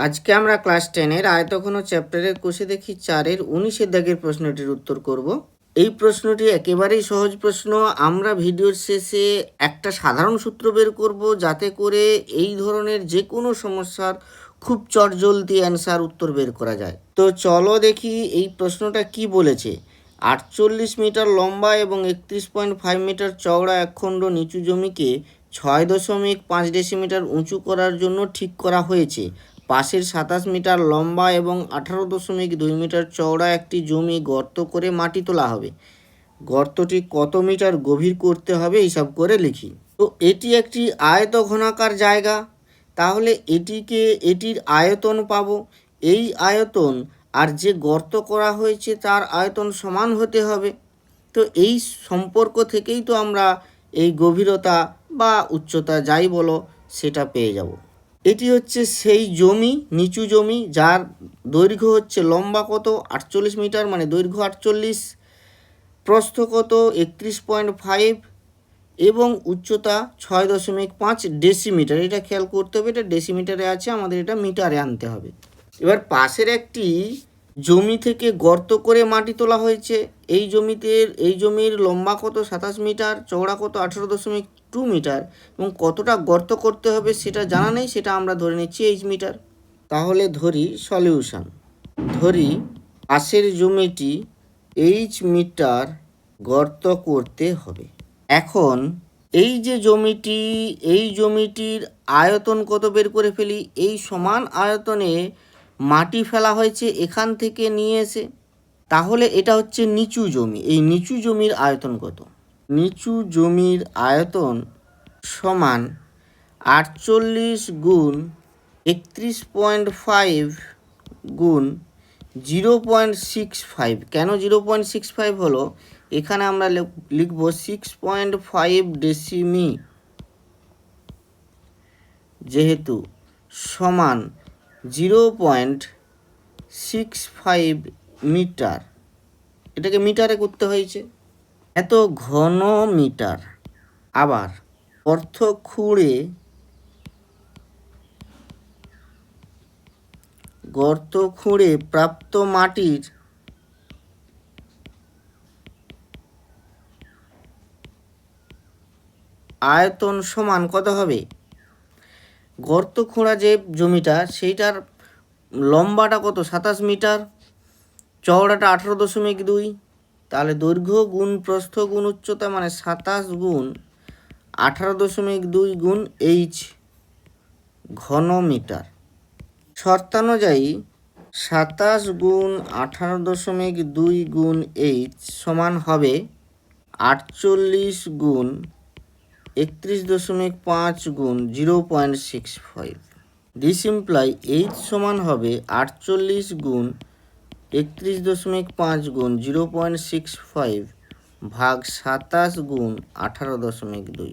আজকে আমরা ক্লাস টেনের আয়তঘন চ্যাপ্টারের কোষে দেখি চারের উনিশের দাগের প্রশ্নটির উত্তর করব। এই প্রশ্নটি একেবারেই সহজ প্রশ্ন। আমরা ভিডিওর শেষে একটা সাধারণ সূত্র বের করব যাতে করে এই ধরনের যে কোনো সমস্যার খুব চটজলদি অ্যান্সার উত্তর বের করা যায়। তো চলো দেখি এই প্রশ্নটা কি বলেছে। আটচল্লিশ মিটার লম্বা এবং একত্রিশ পয়েন্ট ফাইভ মিটার চওড়া একখণ্ড নিচু জমিকে ছয় দশমিক পাঁচ ডেসিমিটার উঁচু করার জন্য ঠিক করা হয়েছে। পাশের সাতাশ মিটার লম্বা এবং আঠারো দশমিক দুই মিটার চওড়া একটি জমি গর্ত করে মাটি তোলা হবে। গর্তটি কত মিটার গভীর করতে হবে হিসাব করে লিখি। তো এটি একটি আয়ত ঘনাকার জায়গা। তাহলে এটিকে, এটির আয়তন পাবো। এই আয়তন আর যে গর্ত করা হয়েছে তার আয়তন সমান হতে হবে। তো এই সম্পর্ক থেকেই তো আমরা এই গভীরতা বা উচ্চতা যাই বলো সেটা পেয়ে যাব। এটি হচ্ছে সেই জমি, নিচু জমি, যার দৈর্ঘ্য হচ্ছে লম্বা কত? আটচল্লিশ মিটার মানে দৈর্ঘ্য আটচল্লিশ, প্রস্থ কত? একত্রিশ পয়েন্ট ফাইভ এবং উচ্চতা ছয় দশমিক পাঁচ ডেসিমিটার। এটা খেয়াল করতে হবে, এটা ডেসিমিটারে আছে, আমাদের এটা মিটারে আনতে হবে। এবার পাশের একটি জমি থেকে গর্ত করে মাটি তোলা হয়েছে। এই জমিতে, এই জমির লম্বা কত? সাতাশ মিটার, চওড়া কত? আঠেরো দশমিক টু মিটার এবং কতটা গর্ত করতে হবে সেটা জানা নেই, সেটা আমরা ধরে নিচ্ছি এইচ মিটার তাহলে ধরি সলিউশন ধরি পাশের জমিটি এইচ মিটার গর্ত করতে হবে। এখন এই যে জমিটি, এই জমিটির আয়তন কত বের করে ফেলি? এই সমান আয়তনে মাটি ফেলা হয়েছে এখান থেকে নিয়ে এসে। তাহলে এটা হচ্ছে নিচু জমি। এই নিচু জমির আয়তন কত? নিচু জমির আয়তন সমান আটচল্লিশ গুণ একত্রিশ পয়েন্ট ফাইভ গুণ জিরো পয়েন্ট সিক্স ফাইভ কেন জিরো পয়েন্ট সিক্স ফাইভ হলো? এখানে আমরা লেখ- লিখব সিক্স পয়েন্ট ফাইভ ডেসিমি। যেহেতু সমান zero point six five metre. এটাকে মিটারে করতে হয়েছে। এত ঘন মিটার। আবার অর্থ খুঁড়ে গর্ত খুঁড়ে প্রাপ্ত মাটির আয়তন সমান কত হবে? গর্ত খোঁড়া যে জমিটা, সেইটার লম্বাটা কত? সাতাশ মিটার, চওড়াটা আঠেরো দশমিক দুই তাহলে দৈর্ঘ্য গুণ প্রস্থ গুণ উচ্চতা মানে সাতাশ গুণ আঠারো দশমিক দুই গুণ এইচ ঘন মিটার শর্তানুযায়ী সাতাশ গুণ আঠারো দশমিক দুই গুণ এইচ সমান হবে আটচল্লিশ গুণ একত্রিশ দশমিক পাঁচ গুণ zero point six five. This imply H সমান হবে আটচল্লিশ গুণ একত্রিশ দশমিক পাঁচ গুণ জিরো পয়েন্ট সিক্স ফাইভ ভাগ সাতাশ গুণ আঠারো দশমিক দুই।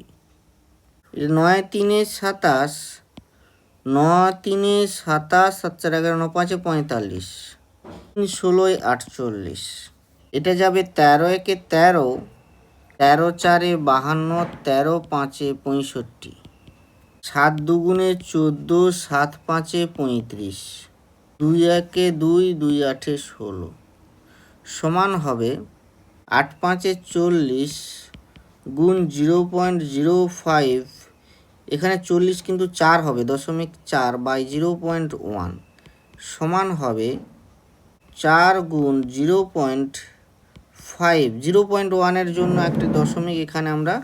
নয় তিনে সাতাশ ন তিনে সাতাশ, সাত চার এগারো, ন পাঁচে পঁয়তাল্লিশ, তিন ষোলোয় আটচল্লিশ। এটা যাবে তেরো একে তেরো তেরো চারে বাহান্ন, তেরো পাঁচে পঁয়ষট্টি, সাত দুগুণে চোদ্দ, সাত পাঁচে পঁয়ত্রিশ। দুই একে দুই দুই আটে ষোলো। সমান হবে আট পাঁচে চল্লিশ গুণ জিরো পয়েন্ট জিরো ফাইভ। এখানে চল্লিশ কিন্তু চার হবে, দশমিক চার বাই জিরো পয়েন্ট ওয়ান। সমান হবে চার গুণ zero point five. Zero point ওয়ানের জন্য একটি দশমিক এখানে আমরা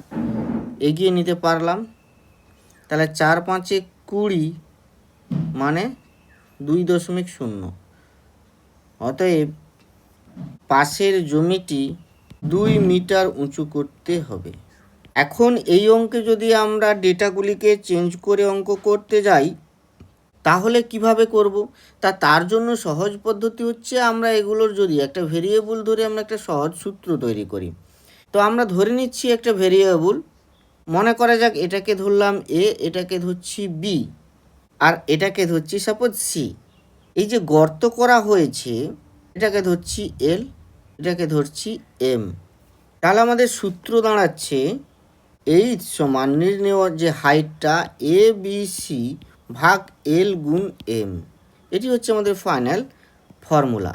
এগিয়ে নিতে পারলাম। তাহলে চার পাঁচে কুড়ি মানে দুই দশমিক শূন্য। অতএব পাশের জমিটি দুই মিটার উঁচু করতে হবে। এখন এই অঙ্কে যদি আমরা ডেটাগুলিকে চেঞ্জ করে অঙ্ক করতে যাই, তাহলে কীভাবে করব? তা তার জন্য সহজ পদ্ধতি হচ্ছে আমরা এগুলোর যদি একটা ভেরিয়েবল ধরে আমরা একটা সহজ সূত্র তৈরি করি। তো আমরা ধরে নিচ্ছি একটা ভেরিয়েবল, মনে করা যাক এটাকে ধরলাম এ এটাকে ধরছি বি আর এটাকে ধরছি সাপোজ সি এই যে গর্ত করা হয়েছে, এটাকে ধরছি এল এটাকে ধরছি এম তাহলে আমাদের সূত্র দাঁড়াচ্ছে এইচ সমান নেওয়ার যে হাইটটা এ বি সি ভাগ এল গুণ এম এটি হচ্ছে আমাদের ফাইনাল ফর্মুলা